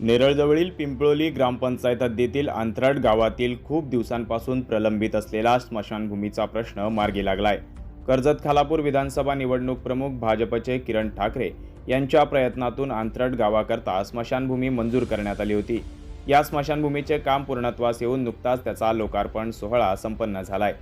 नेरळजवळील पिंपळोली ग्रामपंचायत हद्दीतील अंतराळ गावातील खूप दिवसांपासून प्रलंबित असलेला स्मशानभूमीचा प्रश्न मार्गी लागलाय. कर्जत खालापूर विधानसभा निवडणूक प्रमुख भाजपचे किरण ठाकरे यांच्या प्रयत्नातून अंतराळ गावाकरता स्मशानभूमी मंजूर करण्यात आली होती. या स्मशानभूमीचे काम पूर्णत्वास येऊन नुकताच त्याचा लोकार्पण सोहळा संपन्न झालाय.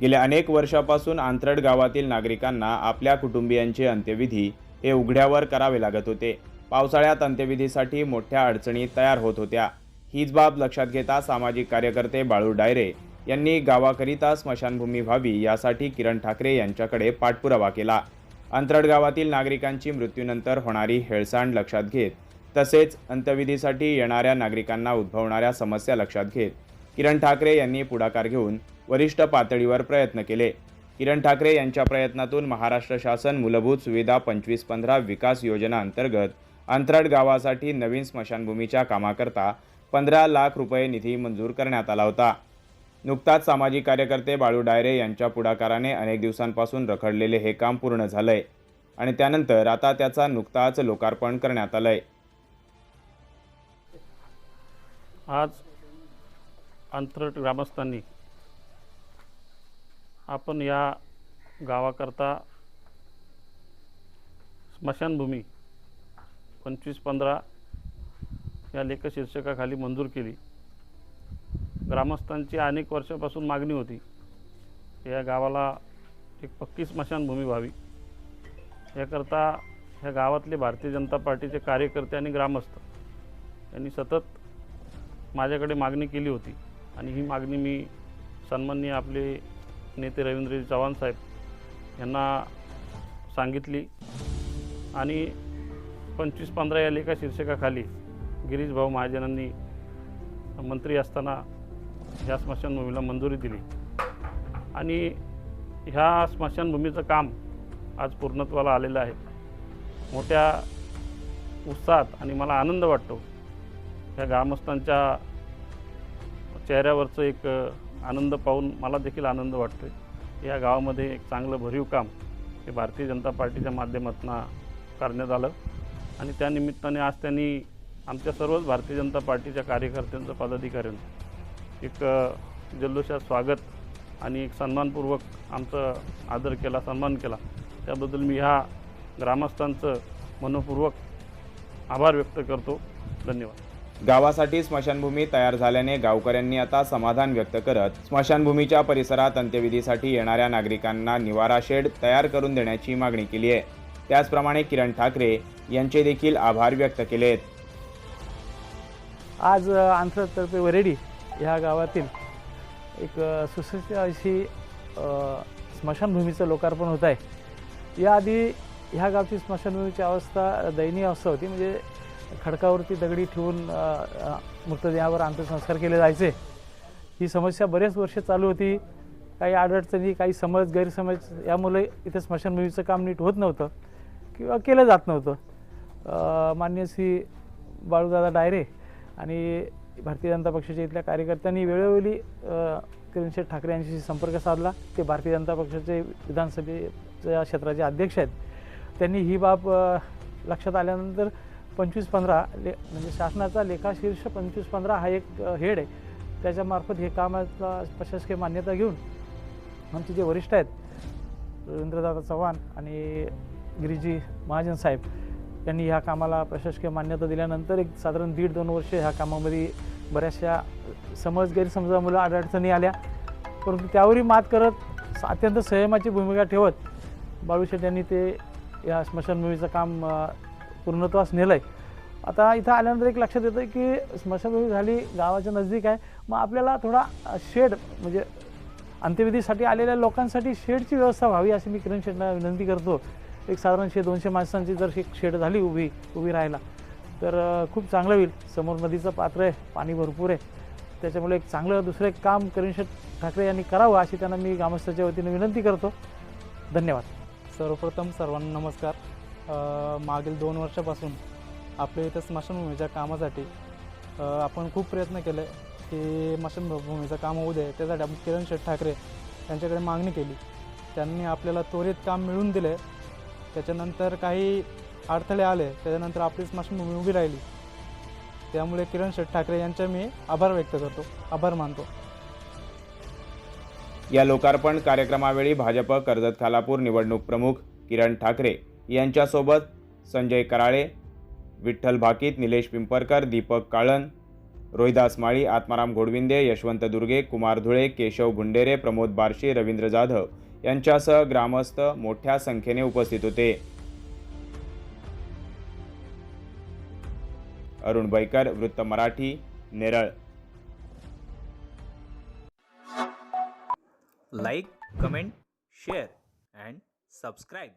गेल्या अनेक वर्षापासून आंतरड गावातील नागरिकांना आपल्या कुटुंबियांचे अंत्यविधी हे उघड्यावर करावे लागत होते. पावसाळ्यात अंत्यविधीसाठी मोठ्या अडचणी तयार होत होत्या. हीच बाब लक्षात घेता सामाजिक कार्यकर्ते बाळू डायरे यांनी गावाकरिता स्मशानभूमी व्हावी यासाठी किरण ठाकरे यांच्याकडे पाठपुरावा केला. अंतरड गावातील नागरिकांची मृत्यूनंतर होणारी हेळसांड लक्षात घेत तसेच अंत्यविधीसाठी येणाऱ्या नागरिकांना उद्भवणाऱ्या समस्या लक्षात घेत किरण ठाकरे यांनी पुढाकार घेऊन वरिष्ठ पातळीवर प्रयत्न केले. किरण ठाकरे यांच्या प्रयत्नातून महाराष्ट्र शासन मूलभूत सुविधा पंचवीस पंधरा विकास योजना अंतर्गत अंतराळ गावासाठी नवीन स्मशानभूमीच्या कामाकरता पंधरा लाख रुपये निधी मंजूर करण्यात आला होता. नुकताच सामाजिक कार्यकर्ते बाळू डायरे यांच्या पुढाकाराने अनेक दिवसांपासून रखडलेले हे काम पूर्ण झालंय आणि त्यानंतर आता त्याचा नुकताच लोकार्पण करण्यात आलंय. आज अंतरट ग्रामस्थांनी आपण या गावाकरता स्मशानभूमी पंचवीस पंधरा या लेखशीर्षकाखाली मंजूर केली. ग्रामस्थांची अनेक वर्षापासून मागणी होती. या गावाला एक पक्की स्मशानभूमी व्हावी. याकरता ह्या गावातले भारतीय जनता पार्टीचे कार्यकर्ते आणि ग्रामस्थ यांनी सतत माझ्याकडे मागणी केली होती आणि ही मागणी मी सन्माननीय आपले नेते रवींद्रजी चव्हाण साहेब यांना सांगितली आणि पंचवीस पंधरा या लेखा शीर्षकाखाली गिरीश भाऊ महाजनांनी मंत्री असताना ह्या स्मशानभूमीला मंजुरी दिली. आणि ह्या स्मशानभूमीचं काम आज पूर्णत्वाला आलेलं आहे. मोठ्या उत्साहात आणि मला आनंद वाटतो ह्या ग्रामस्थांच्या चेहऱ्यावरचं एक आनंद पाहून मला देखील आनंद वाटतो आहे या गावामध्ये एक चांगलं भरीव काम हे भारतीय जनता पार्टीच्या माध्यमातून करण्यात आलं. आणि त्या निमित्ताने आज त्यांनी आमच्या सर्वच भारतीय जनता पार्टीच्या कार्यकर्त्यांचं पदाधिकाऱ्यांचं एक जल्लोषात स्वागत आणि एक सन्मानपूर्वक आमचं आदर केला सन्मान केला. त्याबद्दल मी ह्या ग्रामस्थांचं मनपूर्वक आभार व्यक्त करतो. धन्यवाद. गावासाठी स्मशानभूमी तयार झाल्याने गावकऱ्यांनी आता समाधान व्यक्त करत स्मशानभूमीच्या परिसरात अंत्यविधीसाठी येणाऱ्या नागरिकांना निवारा शेड तयार करून देण्याची मागणी केली आहे. त्याचप्रमाणे किरण ठाकरे यांचे देखील आभार व्यक्त केलेत. आज आंध्रतर्फे वरेडी ह्या गावातील एक सुसज्ज अशी स्मशानभूमीचं लोकार्पण होत आहे. याआधी ह्या गावची स्मशानभूमीची अवस्था दयनीय अवस्था होती. म्हणजे खडकावरती दगडी ठेवून मृतदेहावर अंत्यसंस्कार केले जायचे. ही समस्या बरेच वर्ष चालू होती. काही अडचणी काही समज गैरसमज यामुळे इथे स्मशानभूमीचं काम नीट होत नव्हतं. किंवा केलं जात नव्हतं. मान्य श्री बाळूदादा डायरे आणि भारतीय जनता पक्षाच्या इथल्या कार्यकर्त्यांनी वेळोवेळी अ, किरणशेठ ठाकरे यांच्याशी संपर्क साधला. ते भारतीय जनता पक्षाचे विधानसभेच्या क्षेत्राचे अध्यक्ष आहेत. त्यांनी ही बाब लक्षात आल्यानंतर पंचवीस पंधरा ले म्हणजे शासनाचा लेखाशीर्ष पंचवीस पंधरा हा एक हेड आहे. त्याच्यामार्फत हे कामाचा प्रशासकीय मान्यता घेऊन आमचे जे वरिष्ठ आहेत रवींद्रदादा चव्हाण आणि गिरीजी महाजन साहेब यांनी ह्या कामाला प्रशासकीय मान्यता दिल्यानंतर एक साधारण दीड दोन वर्ष ह्या कामामध्ये बऱ्याचशा समज गैरसमजामुळे अडचणी आल्या. परंतु त्यावरही मात करत अत्यंत संयमाची भूमिका ठेवत बाळूशेठ यांनी ते या स्मशानभूमीचं काम पूर्णत्वास नेलं आहे आता इथं आल्यानंतर एक लक्षात येतं की स्मशानभूमी झाली गावाच्या नजदीक आहे. मग आपल्याला थोडा शेड म्हणजे अंत्यविधीसाठी आलेल्या लोकांसाठी शेडची व्यवस्था व्हावी अशी मी किरण शेडना विनंती करतो. एक साधारणशे दोनशे माणसांची जर एक शेड झाली उभी उभी राहायला तर खूप चांगलं होईल. समोर नदीचं पात्र आहे पाणी भरपूर आहे. त्याच्यामुळे एक चांगलं दुसरं एक काम किरण ठाकरे यांनी करावं अशी त्यांना मी ग्रामस्थाच्या वतीने विनंती करतो. धन्यवाद. सर्वप्रथम सर्वांना नमस्कार. मागील दोन वर्षापासून आपल्या इथं स्मशानभूमीच्या कामासाठी आपण खूप प्रयत्न केले की स्मशानभूमीचं काम होऊ दे. त्यासाठी आपण किरण शेठ ठाकरे यांच्याकडे मागणी केली. त्यांनी आपल्याला त्वरित काम मिळवून दिले. त्याच्यानंतर काही अडथळे आले त्याच्यानंतर आपली स्मशानभूमी उभी राहिली. त्यामुळे किरण शेठ ठाकरे यांचे मी आभार व्यक्त करतो आभार मानतो. या लोकार्पण कार्यक्रमावेळी भाजप कर्जत खालापूर निवडणूक प्रमुख किरण ठाकरे यांच्यासोबत संजय कराळे विठ्ठल भाकीत निलेश पिंपरकर दीपक काळन रोहिदास माळी आत्माराम घोडविंदे यशवंत दुर्गे कुमार धुळे केशव गुंडेरे प्रमोद बार्शी रवींद्र जाधव यांच्यासह ग्रामस्थ मोठ्या संख्येने उपस्थित होते. अरुण बैकर वृत्त Marathi Neral. Like comment share and subscribe